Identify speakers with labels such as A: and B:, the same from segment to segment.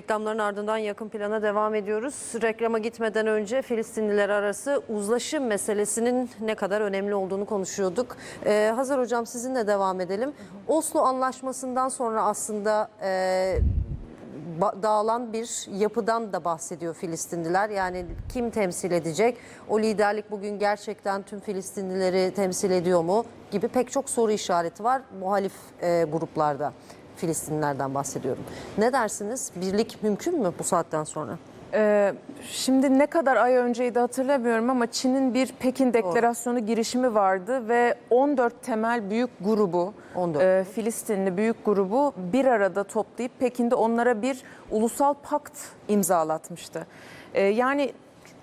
A: Reklamların ardından yakın plana devam ediyoruz. Reklama gitmeden önce Filistinliler arası uzlaşı meselesinin ne kadar önemli olduğunu konuşuyorduk. Ee, Hazar Hocam sizinle devam edelim. Oslo Anlaşması'ndan sonra aslında e, dağılan bir yapıdan da bahsediyor Filistinliler. Yani kim temsil edecek? O liderlik bugün gerçekten tüm Filistinlileri temsil ediyor mu? Gibi pek çok soru işareti var muhalif e, gruplarda. Filistinlilerden bahsediyorum. Ne dersiniz? Birlik mümkün mü bu saatten sonra?
B: Ee, şimdi ne kadar ay önceydi hatırlamıyorum ama Çin'in bir Pekin Deklarasyonu girişimi vardı ve 14 temel büyük grubu,
A: 14.
B: e, Filistinli büyük grubu bir arada toplayıp Pekin'de onlara bir ulusal pakt imzalatmıştı. Ee, yani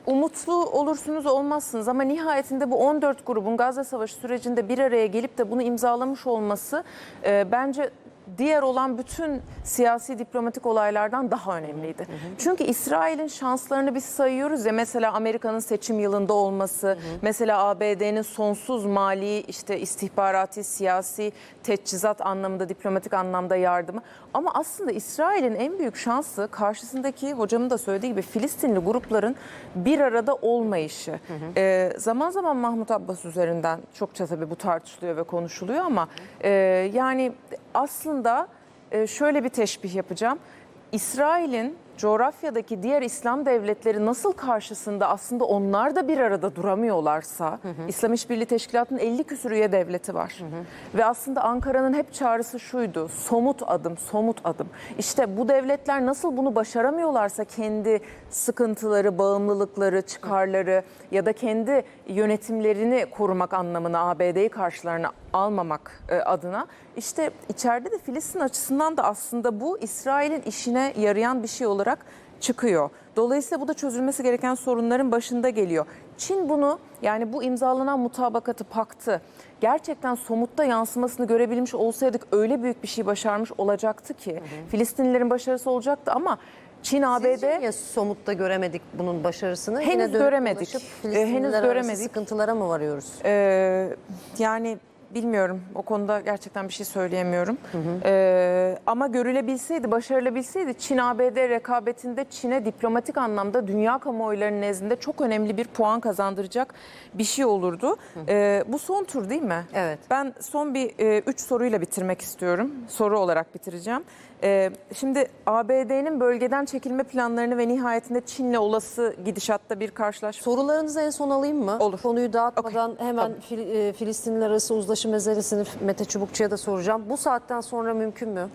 B: umutlu olursunuz olmazsınız ama nihayetinde bu 14 grubun Gazze Savaşı sürecinde bir araya gelip de bunu imzalamış olması e, bence diğer olan bütün siyasi diplomatik olaylardan daha önemliydi. Çünkü İsrail'in şanslarını biz sayıyoruz ya mesela Amerika'nın seçim yılında olması, mesela ABD'nin sonsuz mali işte istihbarati, siyasi teçhizat anlamında, diplomatik anlamda yardımı. Ama aslında İsrail'in en büyük şansı karşısındaki hocamın da söylediği gibi Filistinli grupların bir arada olmayışı. Ee, zaman zaman Mahmut Abbas üzerinden çokça tabii bu tartışılıyor ve konuşuluyor ama e, yani aslında e, şöyle bir teşbih yapacağım. İsrail'in coğrafyadaki diğer İslam devletleri nasıl karşısında aslında onlar da bir arada duramıyorlarsa İslam İşbirliği Teşkilatı'nın 50 küsur üye devleti var. Ve aslında Ankara'nın hep çağrısı şuydu. Somut adım, somut adım. İşte bu devletler nasıl bunu başaramıyorlarsa kendi sıkıntıları, bağımlılıkları, çıkarları ya da kendi yönetimlerini korumak anlamına ABD'yi karşılarına almamak e, adına işte içeride de Filistin açısından da aslında bu İsrail'in işine yarayan bir şey olarak çıkıyor. Dolayısıyla bu da çözülmesi gereken sorunların başında geliyor. Çin bunu yani bu imzalanan mutabakatı, paktı gerçekten somutta yansımasını görebilmiş olsaydık öyle büyük bir şey başarmış olacaktı ki Filistinlilerin başarısı olacaktı ama Çin ABD
A: niye somutta göremedik bunun başarısını?
B: Henüz
A: Yine
B: göremedik.
A: dolaşıp
B: Ee, henüz göremedik.
A: sıkıntılara mı varıyoruz?
B: Ee, yani bilmiyorum o konuda gerçekten bir şey söyleyemiyorum. Ee, ama görülebilseydi, başarılabilseydi Çin ABD rekabetinde Çin'e diplomatik anlamda dünya kamuoylarının nezdinde çok önemli bir puan kazandıracak bir şey olurdu. Ee, bu son tur değil mi?
A: Evet.
B: Ben son bir e, üç soruyla bitirmek istiyorum. Soru olarak bitireceğim. Ee, şimdi ABD'nin bölgeden çekilme planlarını ve nihayetinde Çin'le olası gidişatta bir karşılaşma
A: Sorularınızı en son alayım mı?
B: Olur.
A: Konuyu dağıtmadan hemen Fil- e, Filistinler arası uzlaşı meselesini Mete Çubukçu'ya da soracağım. Bu saatten sonra mümkün mü?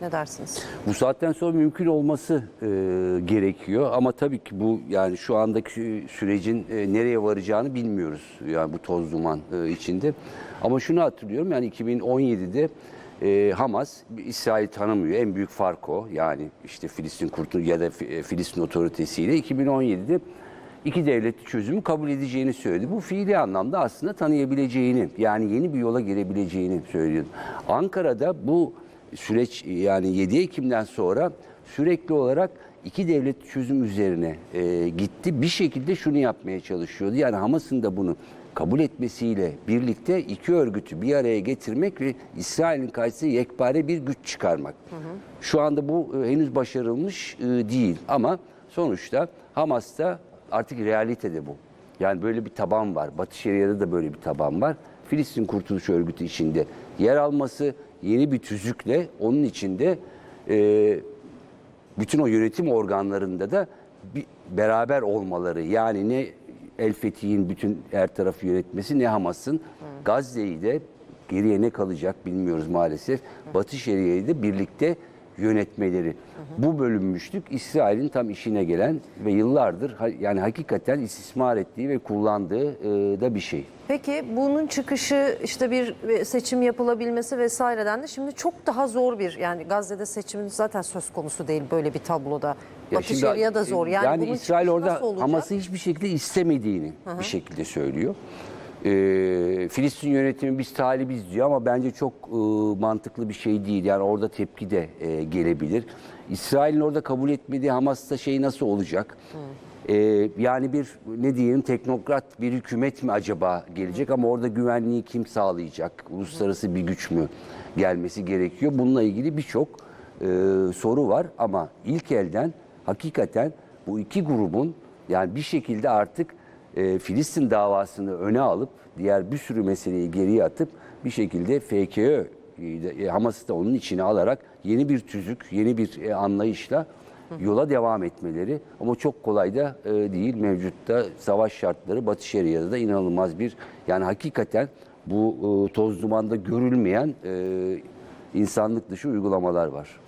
A: Ne dersiniz?
C: Bu saatten sonra mümkün olması e, gerekiyor ama tabii ki bu yani şu andaki sürecin e, nereye varacağını bilmiyoruz. Yani bu toz duman e, içinde. Ama şunu hatırlıyorum yani 2017'de e, Hamas İsrail tanımıyor. En büyük fark o. Yani işte Filistin Kurtuluş ya da e, Filistin otoritesiyle 2017'de iki devletli çözümü kabul edeceğini söyledi. Bu fiili anlamda aslında tanıyabileceğini yani yeni bir yola girebileceğini söylüyor. Ankara'da bu süreç yani 7 Ekim'den sonra sürekli olarak iki devlet çözüm üzerine e, gitti. Bir şekilde şunu yapmaya çalışıyordu. Yani Hamas'ın da bunu kabul etmesiyle birlikte iki örgütü bir araya getirmek ve İsrail'in karşısına yekpare bir güç çıkarmak. Şu anda bu e, henüz başarılmış e, değil ama sonuçta Hamas'ta artık realitede bu. Yani böyle bir taban var. Batı Şeria'da da böyle bir taban var. Filistin Kurtuluş Örgütü içinde yer alması yeni bir tüzükle onun içinde e, bütün o yönetim organlarında da bir beraber olmaları yani ne El Fethi'nin bütün her tarafı yönetmesi ne Hamas'ın Gazze'yi de geriye ne kalacak bilmiyoruz maalesef. Batı Şeria'yı da birlikte yönetmeleri. Bu bölünmüşlük İsrail'in tam işine gelen ve yıllardır yani hakikaten istismar ettiği ve kullandığı e, da bir şey.
A: Peki bunun çıkışı işte bir seçim yapılabilmesi vesaireden de şimdi çok daha zor bir yani Gazze'de seçimin zaten söz konusu değil böyle bir tabloda.
C: Ya
A: Batı Şeria da zor. Yani, bunun
C: İsrail orada? Hamas'ı hiçbir şekilde istemediğini bir şekilde söylüyor. Ee, Filistin yönetimi biz talibiz diyor ama bence çok e, mantıklı bir şey değil. Yani orada tepki de e, gelebilir. İsrail'in orada kabul etmediği Hamas'ta şey nasıl olacak? Ee, yani bir ne diyelim teknokrat bir hükümet mi acaba gelecek ama orada güvenliği kim sağlayacak? Uluslararası bir güç mü gelmesi gerekiyor? Bununla ilgili birçok e, soru var ama ilk elden hakikaten bu iki grubun yani bir şekilde artık e, Filistin davasını öne alıp diğer bir sürü meseleyi geriye atıp bir şekilde FKÖ e, Hamas'ı da onun içine alarak yeni bir tüzük, yeni bir e, anlayışla yola devam etmeleri ama çok kolay da e, değil. Mevcutta savaş şartları Batı Şeria'da da inanılmaz bir yani hakikaten bu e, toz dumanda görülmeyen e, insanlık dışı uygulamalar var.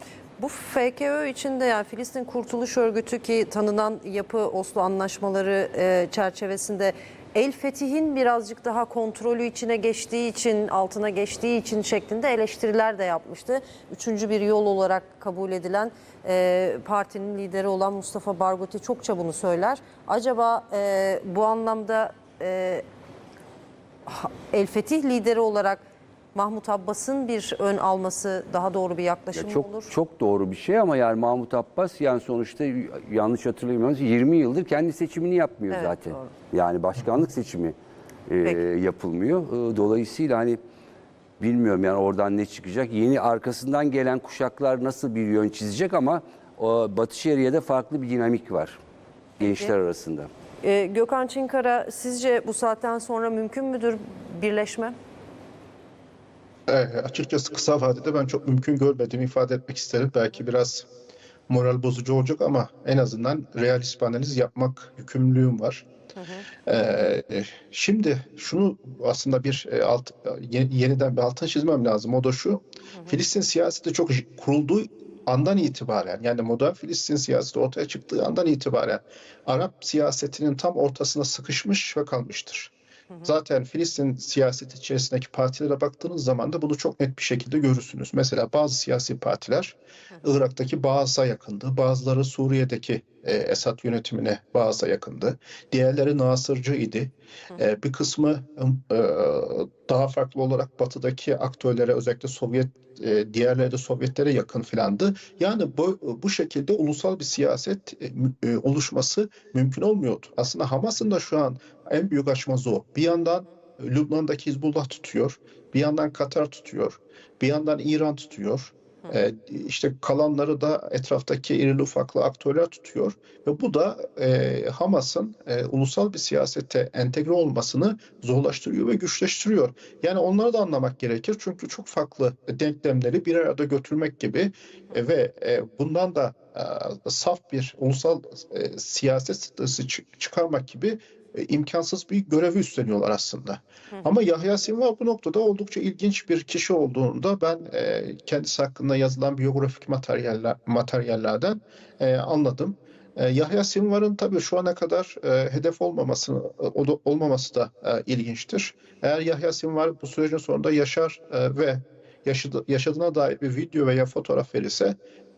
A: Bu FKÖ içinde yani Filistin Kurtuluş Örgütü ki tanınan yapı Oslo anlaşmaları e, çerçevesinde El Fetih'in birazcık daha kontrolü içine geçtiği için, altına geçtiği için şeklinde eleştiriler de yapmıştı. Üçüncü bir yol olarak kabul edilen e, partinin lideri olan Mustafa Barghouti çokça bunu söyler. Acaba e, bu anlamda e, El Fetih lideri olarak Mahmut Abbas'ın bir ön alması daha doğru bir yaklaşım
C: Ya çok
A: olur?
C: çok doğru bir şey ama yani Mahmut Abbas yani sonuçta yanlış hatırlamıyorsam 20 yıldır kendi seçimini yapmıyor
A: Evet,
C: zaten.
A: doğru.
C: Yani başkanlık seçimi e, yapılmıyor. E, dolayısıyla hani bilmiyorum yani oradan ne çıkacak. Yeni arkasından gelen kuşaklar nasıl bir yön çizecek ama o Batı Şeria'da farklı bir dinamik var gençler arasında.
A: Ee, Gökhan Çinkara sizce bu saatten sonra mümkün müdür birleşme?
D: E, açıkçası kısa vadede ben çok mümkün görmediğimi ifade etmek isterim. Belki biraz moral bozucu olacak ama en azından realist analiz yapmak yükümlülüğüm var. E, şimdi şunu aslında bir e, alt, ye- yeniden bir altına çizmem lazım. O da şu. Filistin siyaseti çok kurulduğu andan itibaren yani modern Filistin siyaseti ortaya çıktığı andan itibaren Arap siyasetinin tam ortasına sıkışmış ve kalmıştır. Zaten Filistin siyaseti içerisindeki partilere baktığınız zaman da bunu çok net bir şekilde görürsünüz. Mesela bazı siyasi partiler Irak'taki Baas'a yakındı. Bazıları Suriye'deki e, Esad yönetimine Baas'a yakındı. Diğerleri Nasırcı idi. E, bir kısmı e, daha farklı olarak batıdaki aktörlere özellikle Sovyet e, diğerleri de Sovyetlere yakın filandı. Yani bu bu şekilde ulusal bir siyaset e, e, oluşması mümkün olmuyordu. Aslında Hamas'ın da şu an en büyük açmazı o. Bir yandan Lübnan'daki Hizbullah tutuyor, bir yandan Katar tutuyor, bir yandan İran tutuyor. E, işte kalanları da etraftaki irili ufaklı aktörler tutuyor ve bu da e, Hamas'ın e, ulusal bir siyasete entegre olmasını zorlaştırıyor ve güçleştiriyor. Yani onları da anlamak gerekir çünkü çok farklı denklemleri bir arada götürmek gibi e, ve e, bundan da e, saf bir ulusal e, siyaset stratejisi çı- çıkarmak gibi imkansız bir görevi üstleniyorlar aslında. Ama Yahya Sinvar bu noktada oldukça ilginç bir kişi olduğunda ben e, kendisi hakkında yazılan biyografik materyaller, materyallerden e, anladım. E, Yahya Sinvar'ın tabii şu ana kadar e, hedef olmaması o olmaması da e, ilginçtir. Eğer Yahya Sinvar bu sürecin sonunda yaşar e, ve yaşadı, yaşadığına dair bir video veya fotoğraf verirse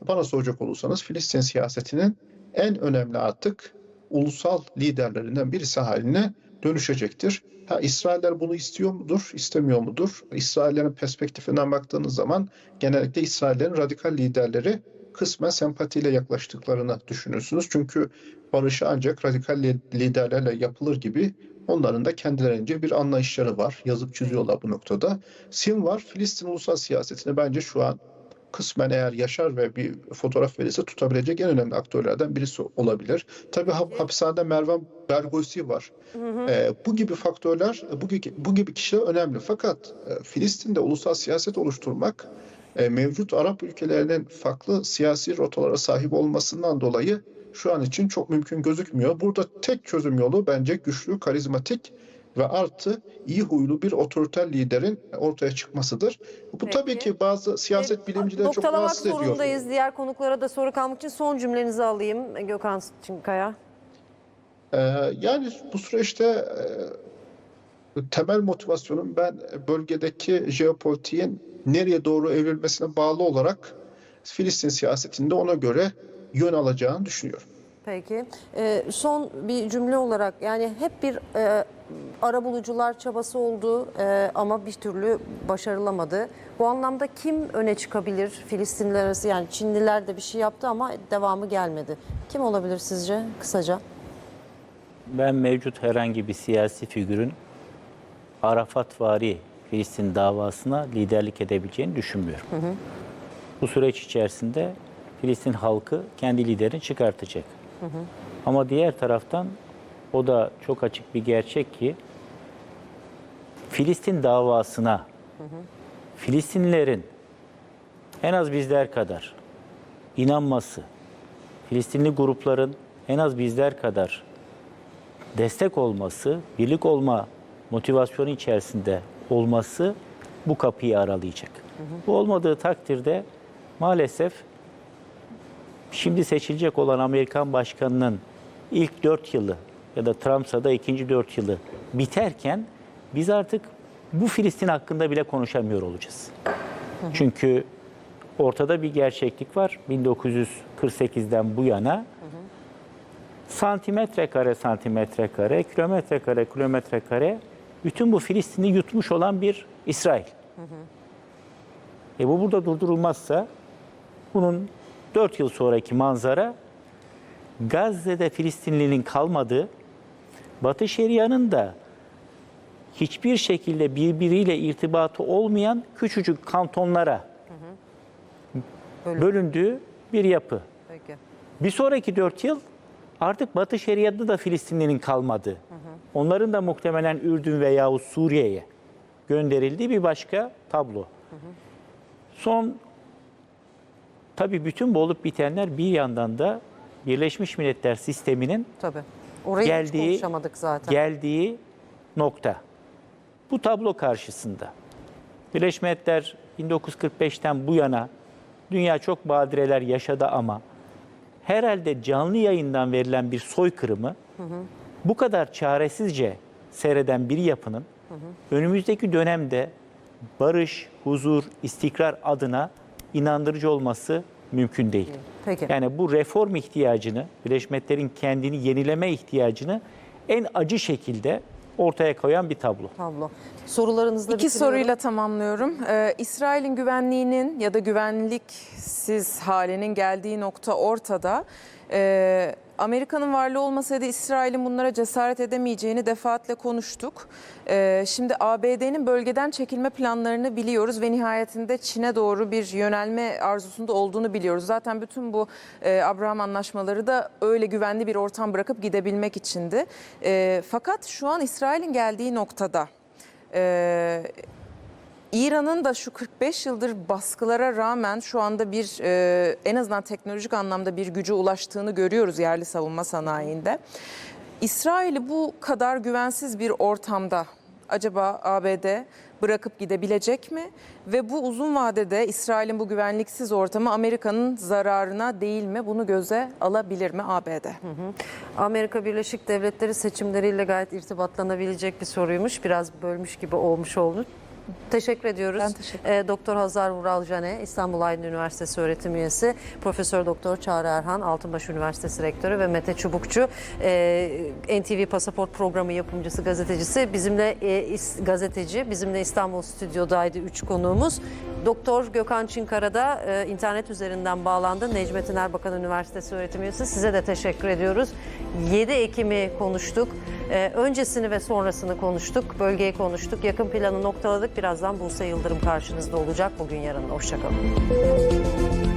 D: bana soracak olursanız Filistin siyasetinin en önemli artık ulusal liderlerinden birisi haline dönüşecektir. Ha, İsrailler bunu istiyor mudur, istemiyor mudur? İsraillerin perspektifinden baktığınız zaman genellikle İsraillerin radikal liderleri kısmen sempatiyle yaklaştıklarını düşünürsünüz. Çünkü barışı ancak radikal li- liderlerle yapılır gibi onların da kendilerince bir anlayışları var. Yazıp çiziyorlar bu noktada. Sinvar Filistin ulusal siyasetini bence şu an kısmen eğer yaşar ve bir fotoğraf verirse tutabilecek en önemli aktörlerden birisi olabilir. Tabii ha- hapishanede Mervan Bergosi var. Ee, bu gibi faktörler, bu gibi, bu gibi kişiler önemli. Fakat e, Filistin'de ulusal siyaset oluşturmak e, mevcut Arap ülkelerinin farklı siyasi rotalara sahip olmasından dolayı şu an için çok mümkün gözükmüyor. Burada tek çözüm yolu bence güçlü, karizmatik ve artı iyi huylu bir otoriter liderin ortaya çıkmasıdır. Bu
A: Peki.
D: tabii ki bazı siyaset bilimcileri çok
A: Noktalamak
D: rahatsız ediyor.
A: zorundayız. Diğer konuklara da soru kalmak için son cümlenizi alayım Gökhan Çinkaya.
D: Ee, yani bu süreçte e, temel motivasyonun ben bölgedeki jeopolitiğin nereye doğru evrilmesine bağlı olarak Filistin siyasetinde ona göre yön alacağını düşünüyorum.
A: Peki. Ee, son bir cümle olarak yani hep bir e, arabulucular çabası oldu e, ama bir türlü başarılamadı. Bu anlamda kim öne çıkabilir Filistinliler arası? Yani Çinliler de bir şey yaptı ama devamı gelmedi. Kim olabilir sizce kısaca?
E: Ben mevcut herhangi bir siyasi figürün Arafat-vari Filistin davasına liderlik edebileceğini düşünmüyorum. bu süreç içerisinde Filistin halkı kendi liderini çıkartacak. Ama diğer taraftan o da çok açık bir gerçek ki Filistin davasına Filistinlilerin en az bizler kadar inanması, Filistinli grupların en az bizler kadar destek olması, birlik olma motivasyonu içerisinde olması bu kapıyı aralayacak. Bu olmadığı takdirde maalesef şimdi seçilecek olan Amerikan başkanının ilk dört yılı ya da Trump'sa da ikinci dört yılı biterken biz artık bu Filistin hakkında bile konuşamıyor olacağız. Çünkü ortada bir gerçeklik var. 1948'den bu yana santimetre kare santimetre kare, kilometre kare kilometre kare bütün bu Filistin'i yutmuş olan bir İsrail. E bu burada durdurulmazsa bunun 4 yıl sonraki manzara Gazze'de Filistinlinin kalmadığı, Batı Şeria'nın da hiçbir şekilde birbiriyle irtibatı olmayan küçücük kantonlara bölündüğü bir yapı.
A: Peki.
E: Bir sonraki dört yıl artık Batı Şeriat'ta da Filistinlilerin kalmadı. Onların da muhtemelen Ürdün veya Suriye'ye gönderildiği bir başka tablo. Son tabii bütün bu olup bitenler bir yandan da Birleşmiş Milletler sisteminin
A: Tabii. Orayı hiç
E: Geldiği-
A: konuşamadık zaten.
E: geldiği nokta. Bu tablo karşısında Birleşmiş Milletler 1945'ten bu yana dünya çok badireler yaşadı ama herhalde canlı yayından verilen bir soykırımı bu kadar çaresizce seyreden bir yapının önümüzdeki dönemde barış, huzur, istikrar adına inandırıcı olması mümkün değil.
A: Peki.
E: Yani bu reform ihtiyacını, Birleşmiş Milletler'in kendini yenileme ihtiyacını en acı şekilde ortaya koyan bir tablo.
A: Tablo. Sorularınızla
B: İki
A: bitiriyorum.
B: soruyla tamamlıyorum. Ee, İsrail'in güvenliğinin ya da güvenliksiz halinin geldiği nokta ortada. Ee, Amerika'nın varlığı olmasaydı İsrail'in bunlara cesaret edemeyeceğini defaatle konuştuk. Ee, şimdi ABD'nin bölgeden çekilme planlarını biliyoruz ve nihayetinde Çin'e doğru bir yönelme arzusunda olduğunu biliyoruz. Zaten bütün bu e, Abraham anlaşmaları da öyle güvenli bir ortam bırakıp gidebilmek içindi. Ee, fakat şu an İsrail'in geldiği noktada ee, İran'ın da şu 45 yıldır baskılara rağmen şu anda bir e, en azından teknolojik anlamda bir güce ulaştığını görüyoruz yerli savunma sanayiinde. İsrail'i bu kadar güvensiz bir ortamda acaba ABD bırakıp gidebilecek mi? Ve bu uzun vadede İsrail'in bu güvenliksiz ortamı Amerika'nın zararına değil mi? Bunu göze alabilir mi ABD?
A: Amerika Birleşik Devletleri seçimleriyle gayet irtibatlanabilecek bir soruymuş. Biraz bölmüş gibi olmuş oldu. Teşekkür ediyoruz.
B: Ben teşekkür
A: Ee, Doktor Hazar Vural Jane, İstanbul Aydın Üniversitesi öğretim üyesi, Profesör Doktor Çağrı Erhan, Altınbaş Üniversitesi rektörü ve Mete Çubukçu, e, NTV Pasaport Programı yapımcısı, gazetecisi. Bizimle e, is- gazeteci, bizimle İstanbul Stüdyo'daydı üç konuğumuz. Doktor Gökhan Çinkara da e, internet üzerinden bağlandı. Necmettin Erbakan Üniversitesi öğretim üyesi. Size de teşekkür ediyoruz. 7 Ekim'i konuştuk. E, öncesini ve sonrasını konuştuk. Bölgeyi konuştuk. Yakın planı noktaladık. Birazdan Buse Yıldırım karşınızda olacak. Bugün yarın. Hoşçakalın.